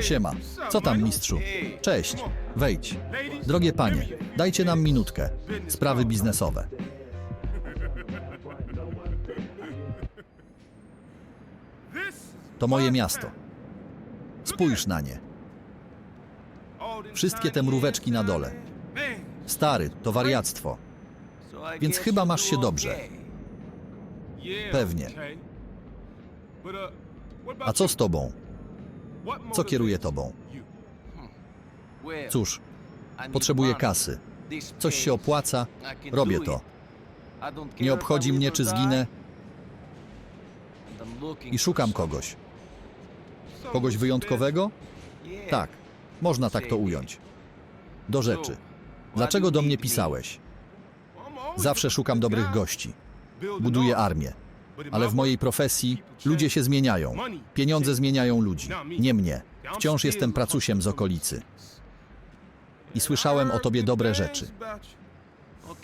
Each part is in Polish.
Siema. Co tam, mistrzu? Cześć. Wejdź. Drogie panie, dajcie nam minutkę. Sprawy biznesowe. To moje miasto. Spójrz na nie. Wszystkie te mróweczki na dole. Stary, to wariactwo. Więc chyba masz się dobrze. Pewnie. A co z tobą? Co kieruje tobą? Cóż, potrzebuję kasy. Coś się opłaca, robię to. Nie obchodzi mnie, czy zginę i szukam kogoś. Kogoś wyjątkowego? Tak, można tak to ująć. Do rzeczy. Dlaczego do mnie pisałeś? Zawsze szukam dobrych gości. Buduję armię. Ale w mojej profesji ludzie się zmieniają. Pieniądze zmieniają ludzi, nie mnie. Wciąż jestem pracusiem z okolicy. I słyszałem o tobie dobre rzeczy.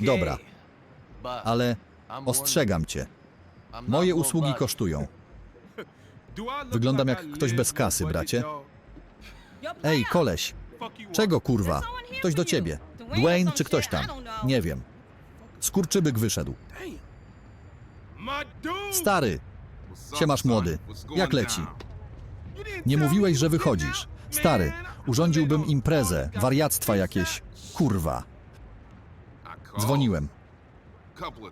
Dobra, ale ostrzegam cię. Moje usługi kosztują. Wyglądam jak ktoś bez kasy, bracie. Ej, koleś, czego kurwa? Ktoś do ciebie. Dwayne czy ktoś tam? Nie wiem. Skurczybyk wyszedł. Stary, siemasz młody. Jak leci? Nie mówiłeś, że wychodzisz. Stary, urządziłbym imprezę, wariactwa jakieś. Kurwa. Dzwoniłem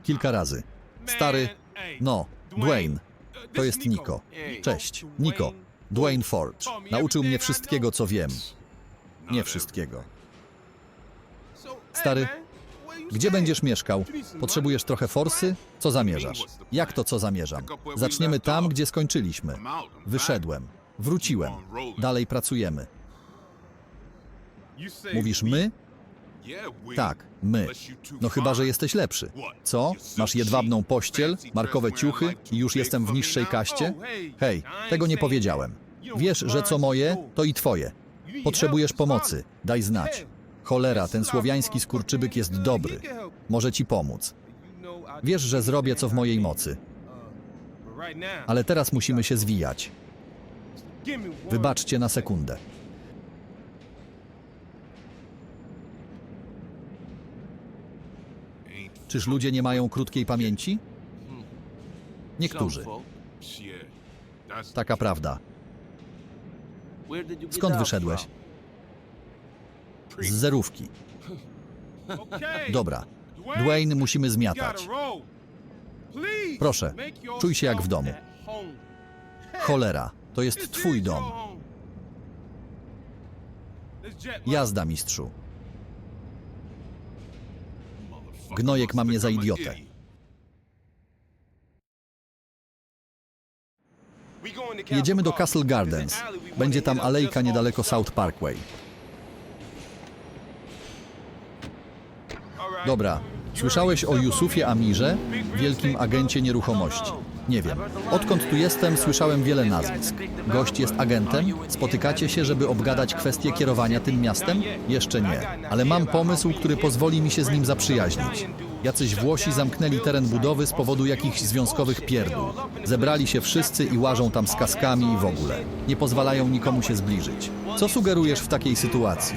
kilka razy. Stary, no, Dwayne. To jest Niko. Cześć, Niko. Dwayne Forge. Nauczył mnie wszystkiego, co wiem. Nie wszystkiego. Stary, Gdzie będziesz mieszkał? Potrzebujesz trochę forsy? Co zamierzasz? Jak to co zamierzam? Zaczniemy tam, gdzie skończyliśmy. Wyszedłem. Wróciłem. Dalej pracujemy. Mówisz my? Tak, my. No chyba, że jesteś lepszy. Co? Masz jedwabną pościel, markowe ciuchy i już jestem w niższej kaście? Hej, tego nie powiedziałem. Wiesz, że co moje, to i twoje. Potrzebujesz pomocy, daj znać. Cholera, ten słowiański skurczybyk jest dobry. Może ci pomóc. Wiesz, że zrobię co w mojej mocy. Ale teraz musimy się zwijać. Wybaczcie na sekundę. Czyż ludzie nie mają krótkiej pamięci? Niektórzy. Taka prawda. Skąd wyszedłeś? Z zerówki. Dobra. Dwayne, musimy zmiatać. Proszę, czuj się jak w domu. Cholera, to jest twój dom. Jazda, mistrzu. Gnojek ma mnie za idiotę. Jedziemy do Castle Gardens. Będzie tam alejka niedaleko South Parkway. Dobra. Słyszałeś o Yusufie Amirze, wielkim agencie nieruchomości? Nie wiem. Odkąd tu jestem, słyszałem wiele nazwisk. Gość jest agentem? Spotykacie się, żeby obgadać kwestię kierowania tym miastem? Jeszcze nie. Ale mam pomysł, który pozwoli mi się z nim zaprzyjaźnić. Jacyś Włosi zamknęli teren budowy z powodu jakichś związkowych pierdół. Zebrali się wszyscy i łażą tam z kaskami i w ogóle. Nie pozwalają nikomu się zbliżyć. Co sugerujesz w takiej sytuacji?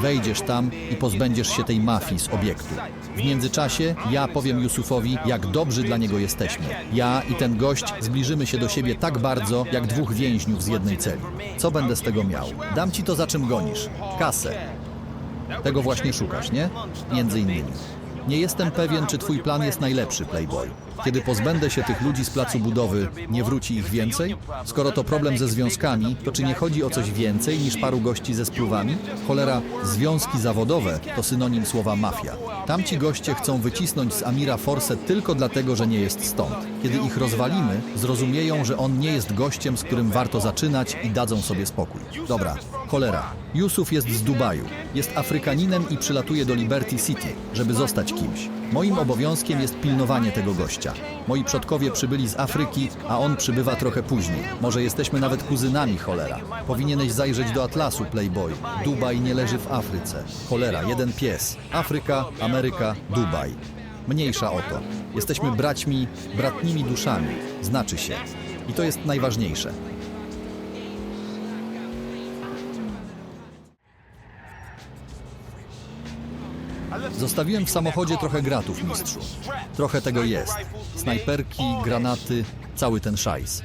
Wejdziesz tam i pozbędziesz się tej mafii z obiektu. W międzyczasie ja powiem Yusufowi, jak dobrzy dla niego jesteśmy. Ja i ten gość zbliżymy się do siebie tak bardzo, jak dwóch więźniów z jednej celi. Co będę z tego miał? Dam ci to, za czym gonisz. Kasę. Tego właśnie szukasz, nie? Między innymi. Nie jestem pewien, czy twój plan jest najlepszy, Playboy. Kiedy pozbędę się tych ludzi z placu budowy, nie wróci ich więcej? Skoro to problem ze związkami, to czy nie chodzi o coś więcej niż paru gości ze spluwami? Cholera, związki zawodowe to synonim słowa mafia. Tamci goście chcą wycisnąć z Amira forsę tylko dlatego, że nie jest stąd. Kiedy ich rozwalimy, zrozumieją, że on nie jest gościem, z którym warto zaczynać i dadzą sobie spokój. Dobra, cholera. Yusuf jest z Dubaju. Jest Afrykaninem i przylatuje do Liberty City, żeby zostać kimś. Moim obowiązkiem jest pilnowanie tego gościa. Moi przodkowie przybyli z Afryki, a on przybywa trochę później. Może jesteśmy nawet kuzynami, cholera. Powinieneś zajrzeć do atlasu, Playboy. Dubaj nie leży w Afryce. Cholera, jeden pies. Afryka, Ameryka, Dubaj. Mniejsza o to. Jesteśmy braćmi, bratnimi duszami. Znaczy się. I to jest najważniejsze. Zostawiłem w samochodzie trochę gratów, mistrzu. Trochę tego jest. Snajperki, granaty, cały ten szajs.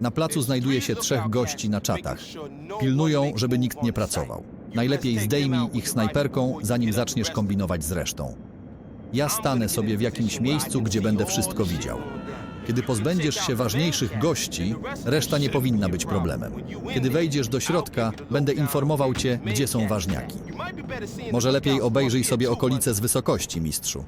Na placu znajduje się trzech gości na czatach. Pilnują, żeby nikt nie pracował. Najlepiej zdejmij ich snajperką, zanim zaczniesz kombinować z resztą. Ja stanę sobie w jakimś miejscu, gdzie będę wszystko widział. Kiedy pozbędziesz się ważniejszych gości, reszta nie powinna być problemem. Kiedy wejdziesz do środka, będę informował cię, gdzie są ważniaki. Może lepiej obejrzyj sobie okolice z wysokości, mistrzu.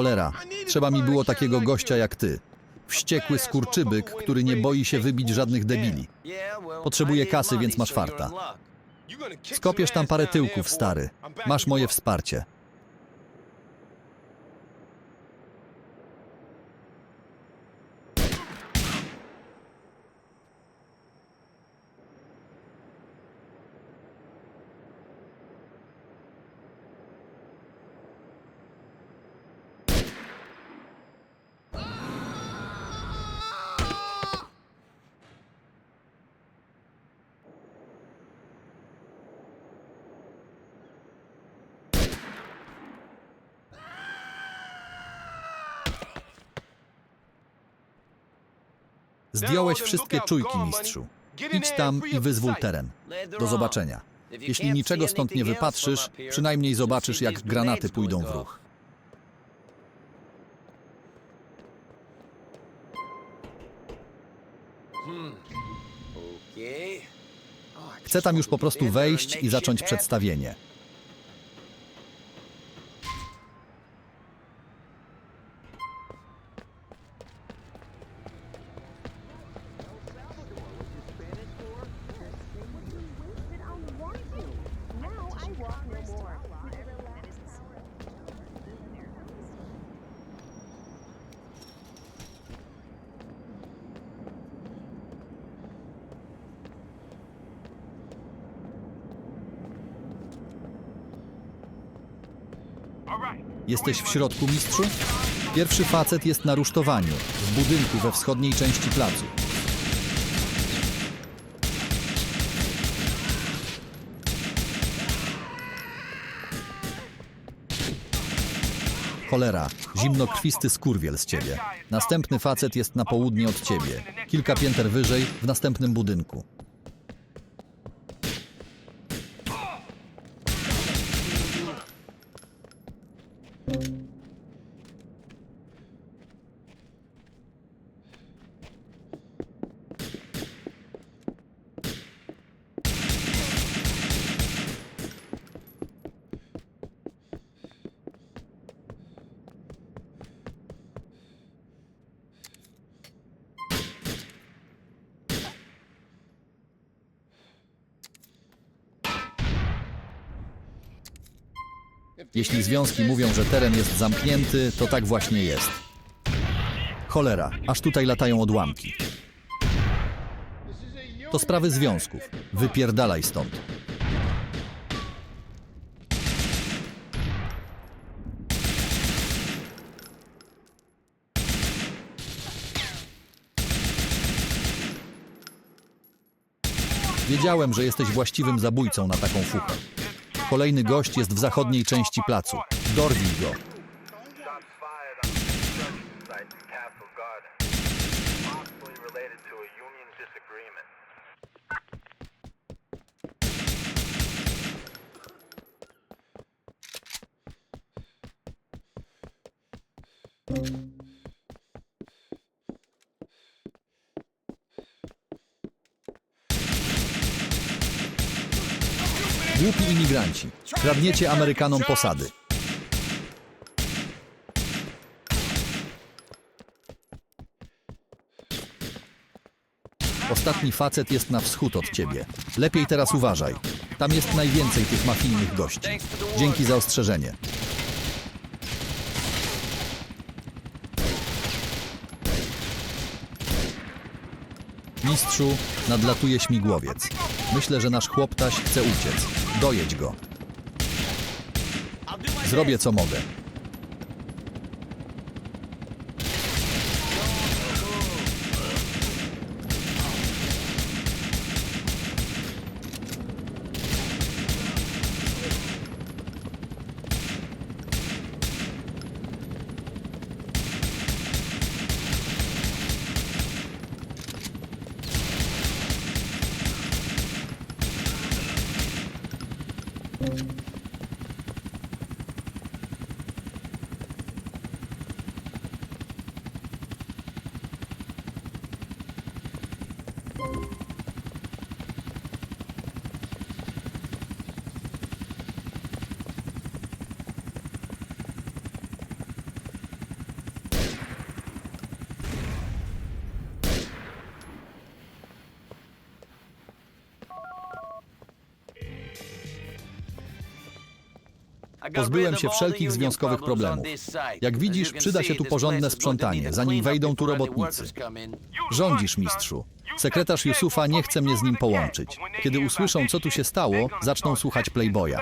Cholera, trzeba mi było takiego gościa jak ty. Wściekły skurczybyk, który nie boi się wybić żadnych debili. Potrzebuję kasy, więc masz farta. Skopiesz tam parę tyłków, stary. Masz moje wsparcie. Zdjąłeś wszystkie czujki, mistrzu. Idź tam i wyzwól teren. Do zobaczenia. Jeśli niczego stąd nie wypatrzysz, przynajmniej zobaczysz, jak granaty pójdą w ruch. Chcę tam już po prostu wejść i zacząć przedstawienie. Jesteś w środku, mistrzu? Pierwszy facet jest na rusztowaniu, w budynku we wschodniej części placu. Cholera, zimnokrwisty skurwiel z ciebie. Następny facet jest na południe od ciebie, kilka pięter wyżej, w następnym budynku. Jeśli związki mówią, że teren jest zamknięty, to tak właśnie jest. Cholera, aż tutaj latają odłamki. To sprawy związków. Wypierdalaj stąd. Wiedziałem, że jesteś właściwym zabójcą na taką fuchę. Kolejny gość jest w zachodniej części placu. Dorwij go. Shots fired Głupi imigranci. Kradniecie Amerykanom posady. Ostatni facet jest na wschód od ciebie. Lepiej teraz uważaj. Tam jest najwięcej tych mafijnych gości. Dzięki za ostrzeżenie. Mistrzu, nadlatuje śmigłowiec. Myślę, że nasz chłoptaś chce uciec. Dojedź go. Zrobię co mogę. Pozbyłem się wszelkich związkowych problemów. Jak widzisz, przyda się tu porządne sprzątanie, zanim wejdą tu robotnicy. Rządzisz, mistrzu. Sekretarz Yusufa nie chce mnie z nim połączyć. Kiedy usłyszą, co tu się stało, zaczną słuchać Playboya.